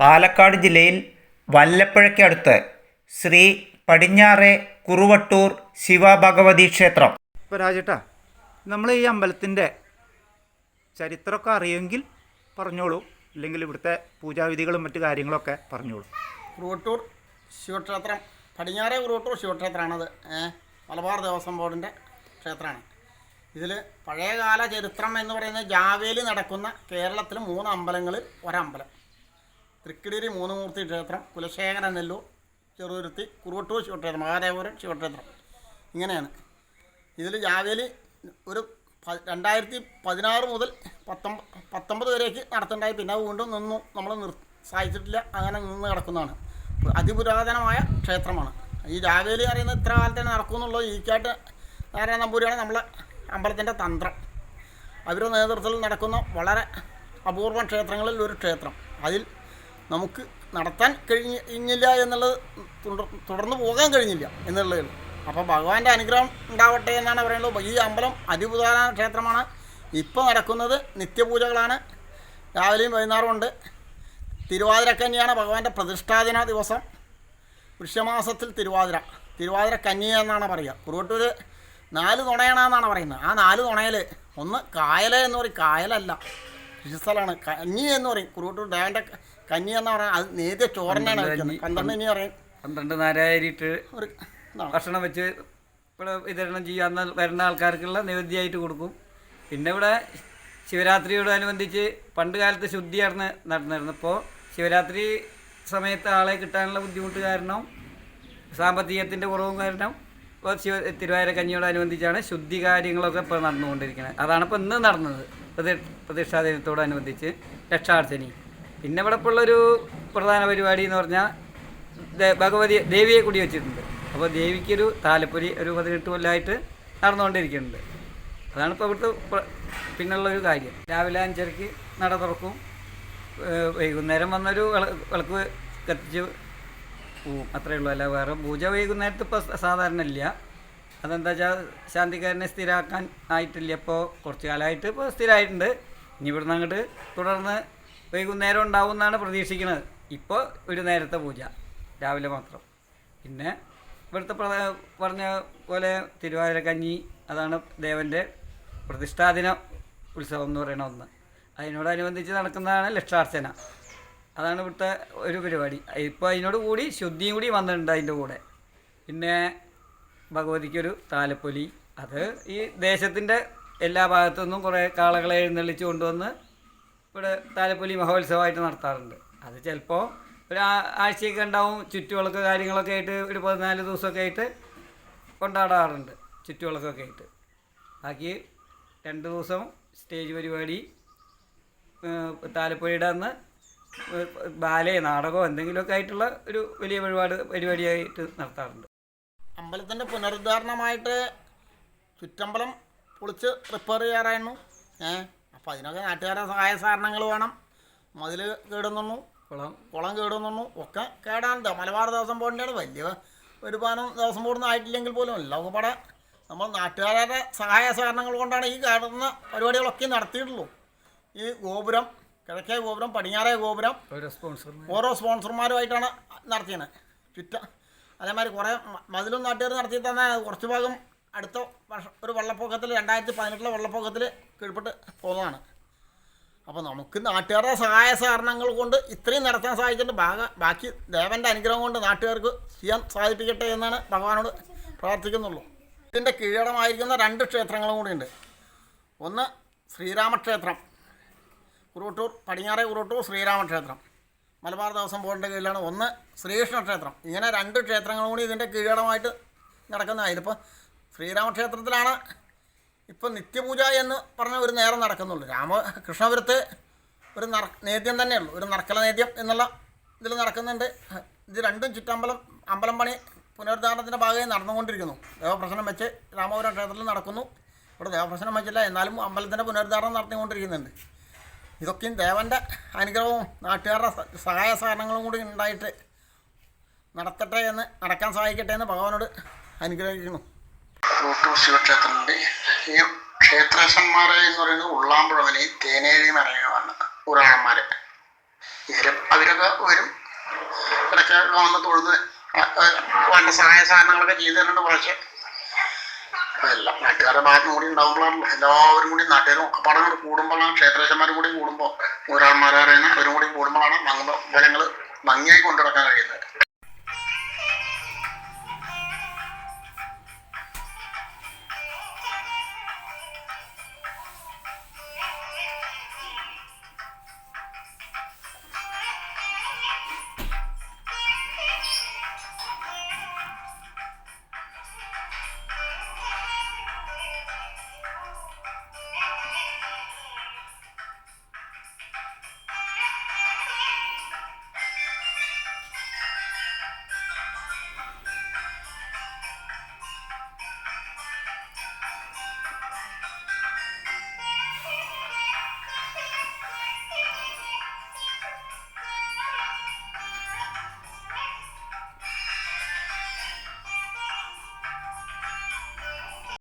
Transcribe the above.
പാലക്കാട് ജില്ലയിൽ വല്ലപ്പുഴയ്ക്കടുത്ത് ശ്രീ പടിഞ്ഞാറെ കുറുവട്ടൂർ ശിവഭഗവതി ക്ഷേത്രം. ഇപ്പോൾ രാജേട്ടാ നമ്മൾ ഈ അമ്പലത്തിന്റെ ചരിത്രമൊക്കെ അറിയുമെങ്കിൽ പറഞ്ഞോളൂ. ഇല്ലെങ്കിൽ ഇവിടുത്തെ പൂജാവിധികളും മറ്റു കാര്യങ്ങളൊക്കെ പറഞ്ഞോളൂ. കുറുവട്ടൂർ ശിവക്ഷേത്രം പടിഞ്ഞാറെ കുറുവട്ടൂർ ശിവക്ഷേത്രമാണത്. മലബാർ ദേവസ്വം ബോർഡിന്റെ ക്ഷേത്രമാണ്. ഇതിൽ പഴയകാല ചരിത്രം എന്ന് പറയുന്നത് ജാവേലി നടക്കുന്ന കേരളത്തിൽ മൂന്ന് അമ്പലങ്ങളിൽ ഒരമ്പലം. തൃക്കിടിരി മൂന്നുമൂർത്തി ക്ഷേത്രം കുലശേഖര നെല്ലൂർ ചെറുതുരുത്തി കുറുവട്ടൂർ ശിവക്ഷേത്രം മഹാദേവപുരം ശിവക്ഷേത്രം. ഇങ്ങനെയാണ്. ഇതിൽ ജാവേലി ഒരു രണ്ടായിരത്തി പതിനാറ് മുതൽ പത്തൊമ്പത് പത്തൊമ്പത് വരേക്ക് നടത്തുണ്ടായി. പിന്നെ വീണ്ടും നിന്നു. നമ്മൾ നിർ സാധിച്ചിട്ടില്ല അങ്ങനെ നിന്ന് കിടക്കുന്നതാണ്. അതിപുരാതനമായ ക്ഷേത്രമാണ്. ഈ ജാവേലി അറിയുന്നത് ഇത്ര കാലത്ത് തന്നെ നടക്കുമെന്നുള്ളത് ഈക്കാട്ട് നാരായണ നമ്പൂരിയാണ് നമ്മളെ അമ്പലത്തിന്റെ തന്ത്രം. അവരുടെ നേതൃത്വത്തിൽ നടക്കുന്ന വളരെ അപൂർവ ക്ഷേത്രങ്ങളിൽ ഒരു ക്ഷേത്രം. അതിൽ നമുക്ക് നടത്താൻ കഴിഞ്ഞില്ല എന്നുള്ളത് തുടർ- തുടർന്ന് പോകാൻ കഴിഞ്ഞില്ല എന്നുള്ളതാണ് അപ്പോൾ ഭഗവാന്റെ അനുഗ്രഹം ഉണ്ടാവട്ടെ എന്നാണ് പറയുന്നത്. ഈ അമ്പലം അതിപുതാന ക്ഷേത്രമാണ്. ഇപ്പോൾ നടക്കുന്നത് നിത്യപൂജകളാണ്. രാവിലെയും വൈകുന്നേരവും ഉണ്ട്. തിരുവാതിരക്കന്യാണ് ഭഗവാന്റെ പ്രതിഷ്ഠാദിന ദിവസം. വൃക്ഷമാസത്തിൽ തിരുവാതിര. തിരുവാതിര കന്യ എന്നാണ് പറയുക. കുറുവട്ടൂർ നാല് തുണയണമെന്നാണ് പറയുന്നത്. ആ നാല് തുണയിൽ ഒന്ന് കായല എന്ന് പറയും. കായലല്ല കൃഷിസ്ഥലമാണ്. കന്നി എന്ന് പറയും. കുറുവട്ടൂർ ദേവന്റെ കന്നി എന്ന് പറഞ്ഞാൽ അത് നേരിയ ചോറിനാണ് വെക്കുന്നത് പന്ത്രണ്ട് പറയും പന്ത്രണ്ട് നാരായിരിട്ട് ഒരു ഭക്ഷണം വെച്ച് ഇവിടെ വിതരണം ചെയ്യാൻ വരുന്ന ആൾക്കാർക്കുള്ള നിവേദ്യമായിട്ട് കൊടുക്കും. പിന്നെ ഇവിടെ ശിവരാത്രിയോടനുബന്ധിച്ച് പണ്ട് കാലത്ത് ശുദ്ധിയായിരുന്നു നടന്നിരുന്നത്. ഇപ്പോൾ ശിവരാത്രി സമയത്ത് ആളെ കിട്ടാനുള്ള ബുദ്ധിമുട്ട് കാരണം സാമ്പത്തികത്തിന്റെ കുറവും കാരണം ഇപ്പോൾ ശിവ തിരുവാതിര കഞ്ഞിയോടനുബന്ധിച്ചാണ് ശുദ്ധി കാര്യങ്ങളൊക്കെ ഇപ്പോൾ നടന്നുകൊണ്ടിരിക്കുന്നത്. അതാണ് ഇപ്പോൾ ഇന്ന് നടന്നത്. പ്രതി പ്രതിഷ്ഠാ ദിനത്തോടനുബന്ധിച്ച് രക്ഷാർച്ചനി പിന്നെ ഇവിടെ ഉള്ളൊരു പ്രധാന പരിപാടി എന്ന് പറഞ്ഞാൽ ഭഗവതി ദേവിയെ കൂടി വെച്ചിട്ടുണ്ട്. അപ്പോൾ ദേവിക്കൊരു താലപ്പൊലി ഒരു പതിനെട്ട് കൊല്ലമായിട്ട് നടന്നുകൊണ്ടിരിക്കുന്നുണ്ട്. അതാണ് ഇപ്പോൾ ഇവിടുത്തെ പിന്നുള്ളൊരു കാര്യം. രാവിലെ അഞ്ചരയ്ക്ക് നട തുറക്കും. വൈകുന്നേരം വന്നൊരു വിള- വിളക്ക് കത്തിച്ച് പോവും. അത്രയേ ഉള്ളൂ. അല്ല വേറെ പൂജ വൈകുന്നേരത്ത് ഇപ്പോൾ സാധാരണ ഇല്ല. അതെന്താ വെച്ചാൽ ശാന്തിക്കാരനെ സ്ഥിരമാക്കാൻ ആയിട്ടില്ല. ഇപ്പോൾ കുറച്ച് കാലമായിട്ട് ഇപ്പോൾ സ്ഥിരമായിട്ടുണ്ട് ഇനി ഇവിടുന്ന് അങ്ങോട്ട് തുടർന്ന് വൈകുന്നേരം ഉണ്ടാവും എന്നാണ് പ്രതീക്ഷിക്കുന്നത്. ഇപ്പോൾ ഒരു നേരത്തെ പൂജ രാവിലെ മാത്രം. പിന്നെ ഇവിടുത്തെ പറഞ്ഞ പോലെ തിരുവാതിര കഞ്ഞി അതാണ് ദേവന്റെ പ്രതിഷ്ഠാദിന ഉത്സവം എന്ന് പറയുന്ന ഒന്ന്. അതിനോടനുബന്ധിച്ച് നടക്കുന്നതാണ് ലക്ഷാർച്ചന. അതാണ് ഇവിടുത്തെ ഒരു പരിപാടി. ഇപ്പോൾ അതിനോട് കൂടി ശുദ്ധിയും കൂടി വന്നിട്ടുണ്ട് അതിന്റെ കൂടെ. പിന്നെ ഭഗവതിക്കൊരു താലപ്പൊലി. അത് ഈ ദേശത്തിന്റെ എല്ലാ ഭാഗത്തു നിന്നും കുറേ കാളകളെ എഴുന്നള്ളിച്ച് കൊണ്ടുവന്ന് ഇവിടെ താലപ്പൊലി മഹോത്സവമായിട്ട് നടത്താറുണ്ട്. അത് ചിലപ്പോൾ ഒരു ആഴ്ചയൊക്കെ ഉണ്ടാവും. ചുറ്റുവിളക്ക് കാര്യങ്ങളൊക്കെ ആയിട്ട് ഒരു പതിനാല് ദിവസമൊക്കെ ആയിട്ട് കൊണ്ടാടാറുണ്ട് ചുറ്റുവിളക്കൊക്കെ ആയിട്ട്. ബാക്കി രണ്ട് ദിവസം സ്റ്റേജ് പരിപാടി ഏഹ് താലപ്പൊലിയുടെ അന്ന് ഏഹ് ബാലേ നാടകമോ എന്തെങ്കിലുമൊക്കെ ആയിട്ടുള്ള ഒരു വലിയ പരിപാട് പരിപാടിയായിട്ട് നടത്താറുണ്ട്. അമ്പലത്തിന്റെ പുനരുദ്ധാരണമായിട്ട് ചുറ്റമ്പലം പൊളിച്ച് റിപ്പയർ ചെയ്യാറായിരുന്നു. ഏ അപ്പോൾ അതിനൊക്കെ നാട്ടുകാരെ സഹായ സഹകരണങ്ങൾ വേണം. മതിൽ കേടുന്നു കുളം. കുളം കേടുന്നു ഒക്കെ കേടാണ്ട് മലബാർ ദിവസം ബോർഡിന്റെയാണ് വലിയ വരുമാനം ദിവസം പോകുന്ന ആയിട്ടില്ലെങ്കിൽ പോലും എല്ലാം പടെ നമ്മൾ നാട്ടുകാരുടെ സഹായ സഹകരണങ്ങൾ കൊണ്ടാണ് ഈ കേടുന്ന പരിപാടികളൊക്കെ നടത്തിയിട്ടുള്ളൂ. ഈ ഗോപുരം കിഴക്കേ ഗോപുരം പടിഞ്ഞാറേ ഗോപുരം ഓരോ സ്പോൺസർ ഓരോ സ്പോൺസർമാരുമായിട്ടാണ് നടത്തിയത്. ചുറ്റ അതേമാതിരി കുറേ മതിലും നാട്ടുകാർ നടത്തി തന്നെ കുറച്ച് ഭാഗം അടുത്ത വർഷം ഒരു വെള്ളപ്പൊക്കത്തിൽ രണ്ടായിരത്തി പതിനെട്ടിലെ വെള്ളപ്പൊക്കത്തിൽ കീഴ്പ്പെട്ട് പോകുന്നതാണ്. അപ്പോൾ നമുക്ക് നാട്ടുകാരുടെ സഹായ സഹകരണങ്ങൾ കൊണ്ട് ഇത്രയും നടത്താൻ സാധിച്ചിട്ട് ഭാഗ ബാക്കി ദേവന്റെ അനുഗ്രഹം കൊണ്ട് നാട്ടുകാർക്ക് ചെയ്യാൻ സാധിപ്പിക്കട്ടെ എന്നാണ് ഭഗവാനോട് പ്രാർത്ഥിക്കുന്നുള്ളൂ. ഇതിന്റെ കീഴടമായിരിക്കുന്ന രണ്ട് ക്ഷേത്രങ്ങളും കൂടിയുണ്ട്. ഒന്ന് ശ്രീരാമക്ഷേത്രം കുറുവട്ടൂർ പടിഞ്ഞാറേ കുറുവട്ടൂർ ശ്രീരാമക്ഷേത്രം. മലബാർ ദേവസ്വം ബോർഡിന്റെ കീഴിലാണ്. ഒന്ന് ശ്രീകൃഷ്ണക്ഷേത്രം. ഇങ്ങനെ രണ്ട് ക്ഷേത്രങ്ങളും കൂടി ഇതിന്റെ കീഴടമായിട്ട് നടക്കുന്നതായിരുന്നു ഇതിപ്പോൾ ശ്രീരാമക്ഷേത്രത്തിലാണ് ഇപ്പോൾ നിത്യപൂജ എന്ന് പറഞ്ഞ ഒരു നേരം നടക്കുന്നുള്ളൂ. രാമ കൃഷ്ണപുരത്ത് ഒരു നറ നേദ്യം തന്നെയുള്ളൂ. ഒരു നറക്കല നേദ്യം എന്നുള്ള ഇതിൽ നടക്കുന്നുണ്ട്. ഇത് രണ്ടും ചുറ്റമ്പലം അമ്പലം പണി പുനരുദ്ധാരണത്തിന്റെ ഭാഗമായി നടന്നുകൊണ്ടിരിക്കുന്നു. ദേവപ്രശ്നം വെച്ച് രാമപുരം ക്ഷേത്രത്തിൽ നടക്കുന്നു. ഇവിടെ ദേവപ്രശ്നം വെച്ചില്ല എന്നാലും അമ്പലത്തിന്റെ പുനരുദ്ധാരണം നടത്തിക്കൊണ്ടിരിക്കുന്നുണ്ട്. ഇതൊക്കെയും ദേവന്റെ അനുഗ്രഹവും നാട്ടുകാരുടെ സഹായ സഹകരണങ്ങളും കൂടി ഉണ്ടായിട്ട് നടത്തട്ടെ എന്ന് നടക്കാൻ സഹായിക്കട്ടെ എന്ന് ഭഗവാനോട് അനുഗ്രഹിക്കുന്നു. റൂട്ടൂർ ശിവക്ഷേത്രമുണ്ട് ഈ ക്ഷേത്രേശന്മാരെ എന്ന് പറയുന്നത് ഉള്ളാമ്പുഴവനെയും തേനേരിയും അറിയുന്നതാണ് പുരാണന്മാർ ഇവരും അവരൊക്കെ വരും. ഇടയ്ക്ക് വന്ന് തൊഴുന്ന് വേണ്ട സഹായ സഹകരണങ്ങളൊക്കെ ചെയ്തു തരുന്നുണ്ട് കുറച്ച്. എല്ലാം നാട്ടുകാരുടെ ഭാഗത്തും കൂടി ഉണ്ടാകുമ്പോഴാണ് എല്ലാവരും കൂടി നാട്ടുകാരും ഒക്കെ പാടം കൂടി കൂടുമ്പോഴാണ് ക്ഷേത്രേശന്മാരും കൂടി കൂടുമ്പോൾ ഒരാൾമാരെ അറിയുന്ന അവരും കൂടി കൂടുമ്പോഴാണ് മംഗ ഫലങ്ങൾ ഭംഗിയായി കൊണ്ടുനടക്കാൻ കഴിയുന്നത്.